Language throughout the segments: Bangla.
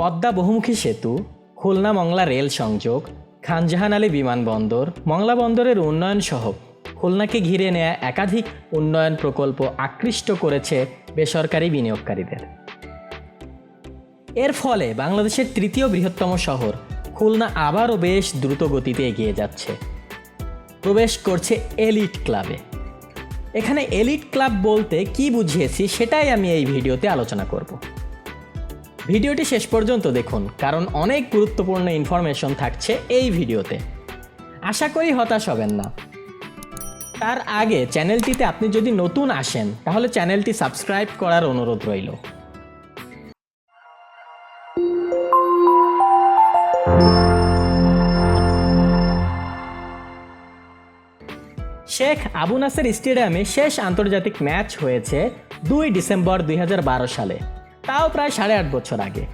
পদ্মা বহুমুখী সেতু, খুলনা মংলা রেল সংযোগ, খানজাহান আলী বিমানবন্দর মংলা বন্দরের উন্নয়ন সহ খুলনাকে ঘিরে নেয়া একাধিক উন্নয়ন প্রকল্প আকৃষ্ট করেছে বেসরকারি বিনিয়োগকারীদের। এর ফলে বাংলাদেশের তৃতীয় বৃহত্তম শহর খুলনা আবারও বেশ দ্রুত গতিতে এগিয়ে যাচ্ছে। প্রবেশ করছে এলিট ক্লাবে। এখানে এলিট ক্লাব বলতে কি বুঝিয়েছি সেটাই আমি এই ভিডিওতে আলোচনা করব। ভিডিওটি শেষ পর্যন্ত দেখুন, কারণ অনেক গুরুত্বপূর্ণ ইনফরমেশন থাকছে এই ভিডিওতে। আশা করি হতাশ হবেন না। তার আগে চ্যানেলটিতে আপনি যদি নতুন আসেন, তাহলে চ্যানেলটি সাবস্ক্রাইব করার অনুরোধ রইল। শেখ আবু নাসের স্টেডিয়ামে শেষ আন্তর্জাতিক ম্যাচ হয়েছে দুই ডিসেম্বর দুই হাজার বারো সালে। তাও প্রায় সাড়ে আট বছর আগে।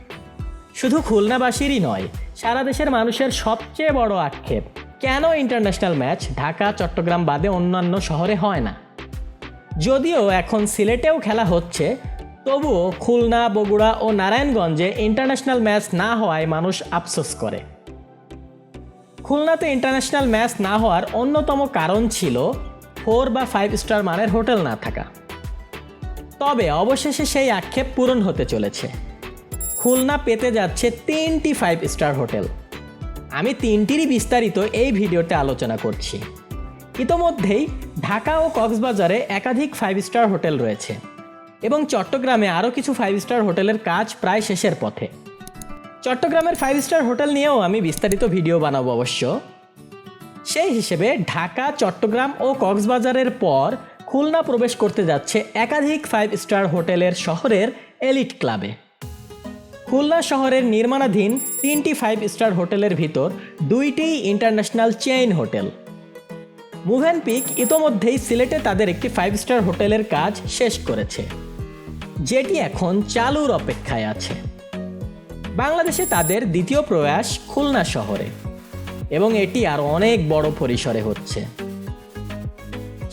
শুধু খুলনাবাসীরই নয়, সারা দেশের মানুষের সবচেয়ে বড় আক্ষেপ, কেন ইন্টারন্যাশনাল ম্যাচ ঢাকা, চট্টগ্রাম বাদে অন্যান্য শহরে হয় না? যদিও এখন সিলেটেও খেলা হচ্ছে, তবুও খুলনা, বগুড়া ও নারায়ণগঞ্জে ইন্টারন্যাশনাল ম্যাচ না হওয়ায় মানুষ আফসোস করে। খুলনাতে ইন্টারন্যাশনাল ম্যাচ না হওয়ার অন্যতম কারণ ছিল, ফোর বা ফাইভ স্টার মানের হোটেল না থাকা। তবে অবশেষে সেই আক্ষেপ পূরণ হতে চলেছে। খুলনা পেতে যাচ্ছে তিনটি ফাইভ স্টার হোটেল। আমি তিনটিরই বিস্তারিত এই ভিডিওতে আলোচনা করছি। ইতোমধ্যেই ঢাকা ও কক্সবাজারে একাধিক ফাইভ স্টার হোটেল রয়েছে এবং চট্টগ্রামে আরও কিছু ফাইভ স্টার হোটেলের কাজ প্রায় শেষের পথে। চট্টগ্রামের ফাইভ স্টার হোটেল নিয়েও আমি বিস্তারিত ভিডিও বানাবো অবশ্য। সেই হিসেবে ঢাকা, চট্টগ্রাম ও কক্সবাজারের পর খুলনা প্রবেশ করতে যাচ্ছে একাধিক ফাইভ স্টার হোটেলের শহরের এলিট ক্লাবে খুলনা শহরের নির্মাণাধীন তিনটি ফাইভ স্টার হোটেলের ভিতর দুইটি international chain hotel. Movenpick ইতোমধ্যেই সিলেটে তাদের একটি ফাইভ স্টার হোটেলের কাজ শেষ করেছে। যেটি এখন চালুর অপেক্ষায় আছে। বাংলাদেশে তাদের দ্বিতীয় প্রয়াস খুলনা শহরে। এবং এটি আর অনেক বড় পরিসরে হচ্ছে।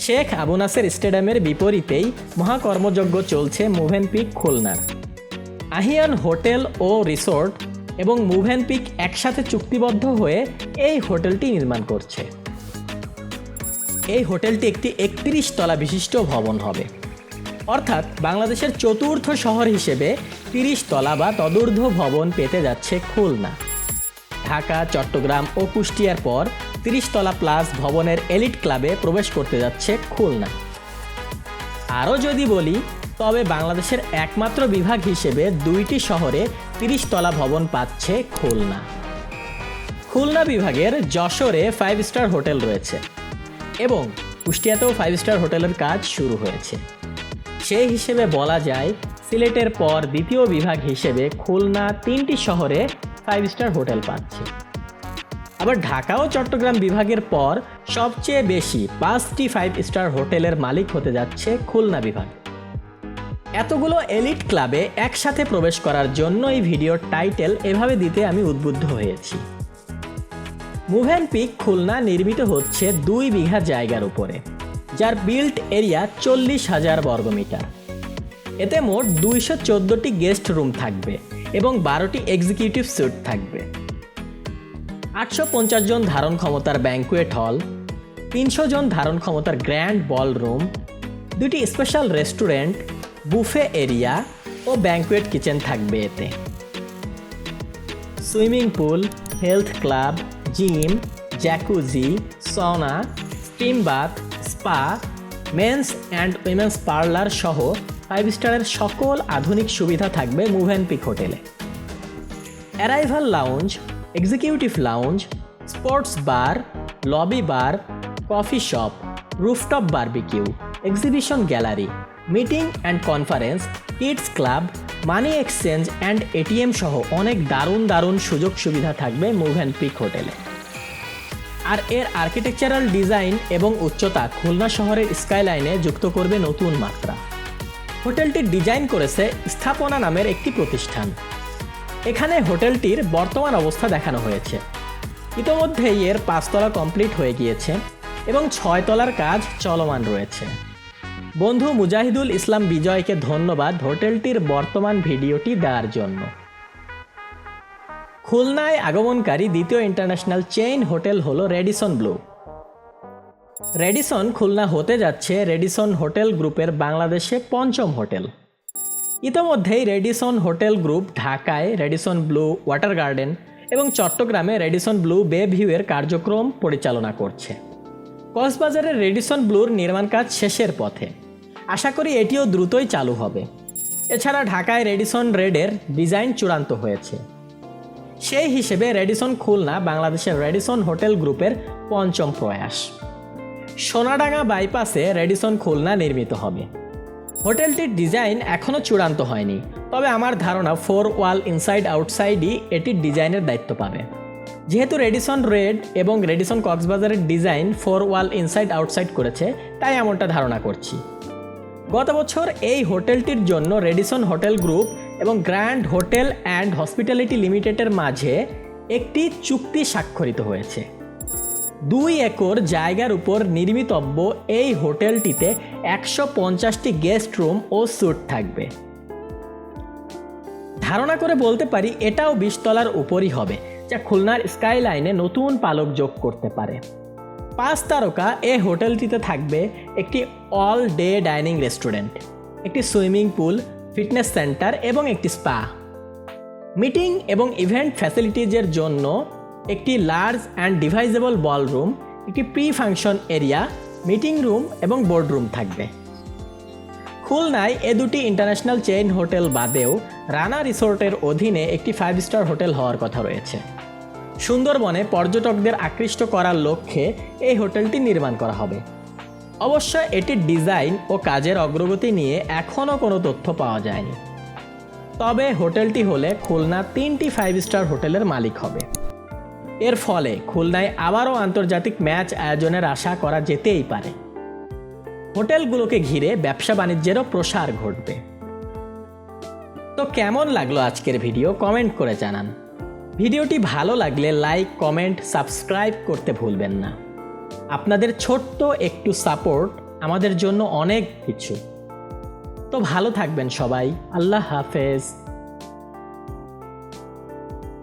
শেখ আবু নাসের স্টেডিয়ামের বিপরীতেই মহাকর্মযজ্ঞ চলছে মুভেন পিক খুলনার। আহিয়ান হোটেল ও রিসোর্ট এবং মুভেন পিক একসাথে চুক্তিবদ্ধ হয়ে এই হোটেলটি নির্মাণ করছে। এই হোটেলটি একটি একত্রিশ তলা বিশিষ্ট ভবন হবে। অর্থাৎ বাংলাদেশের চতুর্থ শহর হিসেবে তিরিশ তলা বা তদূর্ধ্ব ভবন পেতে যাচ্ছে খুলনা। ঢাকা, চট্টগ্রাম ও কুষ্টিয়ার পর তিরিশ তলা প্লাস ভবনের এলিট ক্লাবে প্রবেশ করতে যাচ্ছে খুলনা। আরও যদি বলি, তবে বাংলাদেশের একমাত্র বিভাগ হিসেবে দুইটি শহরে তিরিশ তলা ভবন পাচ্ছে খুলনা। খুলনা বিভাগের যশোরে ফাইভ স্টার হোটেল রয়েছে এবং কুষ্টিয়াতেও ফাইভ স্টার হোটেলের কাজ শুরু হয়েছে। সেই হিসেবে বলা যায়, সিলেটের পর দ্বিতীয় বিভাগ হিসেবে খুলনা তিনটি শহরে ফাইভ স্টার হোটেল পাচ্ছে। আবার ঢাকা ও চট্টগ্রাম বিভাগের পর সবচেয়ে বেশি পাঁচটি ফাইভ স্টার হোটেলের মালিক হতে যাচ্ছে খুলনা বিভাগ। এতগুলো এলিট ক্লাবে একসাথে প্রবেশ করার জন্য এই ভিডিওর টাইটেল এভাবে দিতে আমি উদ্বুদ্ধ হয়েছি। মুভেন পিক খুলনা নির্মিত হচ্ছে দুই বিঘা জায়গার উপরে, যার বিল্ট এরিয়া চল্লিশ হাজার বর্গমিটার। এতে মোট দুইশো চোদ্দোটি গেস্ট রুম থাকবে। এবং বারোটি এক্সিকিউটিভ স্যুট থাকবে। আটশো পঞ্চাশ জন ধারণ ক্ষমতার ব্যাঙ্কুয়েট হল তিনশো জন ধারণ ক্ষমতার গ্র্যান্ড বল রুম দুটি স্পেশাল রেস্টুরেন্ট বুফে এরিয়া ও ব্যাঙ্কুয়েট কিচেন থাকবে এতে। Swimming pool health club gym jacuzzi sauna steam bath spa men's and women's parlour সহ ফাইভ স্টারের সকল আধুনিক সুবিধা থাকবে মুভেন পিক হোটেলে। Arrival lounge executive lounge sports bar lobby bar coffee shop rooftop barbecue exhibition gallery meeting and conference kids club money exchange and ATM সহ অনেক দারুণ দারুণ সুযোগ সুবিধা থাকবে মুভ অ্যান্ড পিক হোটেলে। আর এর আর্কিটেকচারাল ডিজাইন এবং উচ্চতা খুলনা শহরের স্কাইলাইনে যুক্ত করবে নতুন মাত্রা। হোটেলটি ডিজাইন করেছে স্থাপনা নামের একটি প্রতিষ্ঠান। এখানে হোটেলটির বর্তমান অবস্থা দেখানো হয়েছে। ইতোমধ্যেই এর পাঁচতলা কমপ্লিট হয়ে গিয়েছে এবং ছয়তলার কাজ চলমান রয়েছে। বন্ধু মুজাহিদুল ইসলাম বিজয়কে ধন্যবাদ হোটেলটির বর্তমান ভিডিওটি দেওয়ার জন্য। খুলনায় আগমনকারী দ্বিতীয় ইন্টারন্যাশনাল চেইন হোটেল হলো রেডিসন ব্লু। রেডিসন খুলনা হতে যাচ্ছে রেডিসন হোটেল গ্রুপের বাংলাদেশে পঞ্চম হোটেল। ইতোমধ্যেই রেডিসন হোটেল গ্রুপ ঢাকায় রেডিসন ব্লু ওয়াটার গার্ডেন এবং চট্টগ্রামে রেডিসন ব্লু বে ভিউয়ের কার্যক্রম পরিচালনা করছে। কক্সবাজারের রেডিসন ব্লুর নির্মাণ কাজ শেষের পথে। আশা করি এটিও দ্রুতই চালু হবে। এছাড়া ঢাকায় রেডিসন রেডের ডিজাইন চূড়ান্ত হয়েছে। সেই হিসেবে রেডিসন খুলনা বাংলাদেশের রেডিসন হোটেল গ্রুপের পঞ্চম প্রয়াস। সোনাডাঙ্গা বাইপাসে রেডিসন খুলনা নির্মিত হবে। হোটেলটির ডিজাইন এখনও চূড়ান্ত হয়নি, তবে আমার ধারণা ফোর ওয়াল ইনসাইড আউটসাইডই এটির ডিজাইনের দায়িত্ব পাবে। যেহেতু রেডিসন রেড এবং রেডিসন কক্সবাজারের design four wall inside outside করেছে, তাই এমনটা ধারণা করছি। গত বছর এই হোটেলটির জন্য রেডিসন হোটেল গ্রুপ এবং গ্র্যান্ড হোটেল অ্যান্ড হসপিটালিটি লিমিটেডের মাঝে একটি চুক্তি স্বাক্ষরিত হয়েছে। দুই একর জায়গার উপর নির্মিতব্য এই হোটেলটিতে একশো পঞ্চাশটি গেস্ট রুম ও স্যুট থাকবে। ধারণা করে বলতে পারি এটাও বিশতলার উপরই হবে, যা খুলনার স্কাইলাইনে নতুন পালক যোগ করতে পারে। পাঁচ তারকা এ হোটেলটিতে থাকবে একটি অল ডে ডাইনিং রেস্টুরেন্ট, একটি সুইমিং পুল, ফিটনেস সেন্টার এবং একটি স্পা। মিটিং এবং ইভেন্ট ফ্যাসিলিটিজের জন্য একটি লার্জ অ্যান্ড ডিভাইজেবল বলরুম একটি pre function area meeting room এবং বোর্ডরুম থাকবে। খুলনায় এ দুটি ইন্টারন্যাশনাল চেইন হোটেল বাদেও রানা রিসোর্টের অধীনে একটি ফাইভ স্টার হোটেল হওয়ার কথা রয়েছে। সুন্দরবনে পর্যটকদের আকৃষ্ট করার লক্ষ্যে এই হোটেলটি নির্মাণ করা হবে। অবশ্য এটির ডিজাইন ও কাজের অগ্রগতি নিয়ে এখনও কোনো তথ্য পাওয়া যায়নি। তবে হোটেলটি হলে খুলনা তিনটি ফাইভ স্টার হোটেলের মালিক হবে। এর ফলে খুলনায় আবারও আন্তর্জাতিক ম্যাচ আয়োজনের আশা করা যেতেই পারে। হোটেলগুলোকে ঘিরে ব্যবসা বাণিজ্যেরও প্রসার ঘটবে। তো কেমন লাগল আজকের ভিডিও? কমেন্ট করে জানান। ভিডিওটি ভালো লাগলে লাইক, কমেন্ট, সাবস্ক্রাইব করতে ভুলবেন না। আপনাদের ছোট্ট একটু সাপোর্ট আমাদের জন্য অনেক কিছু। তো ভালো থাকবেন সবাই। আল্লাহ হাফেজ।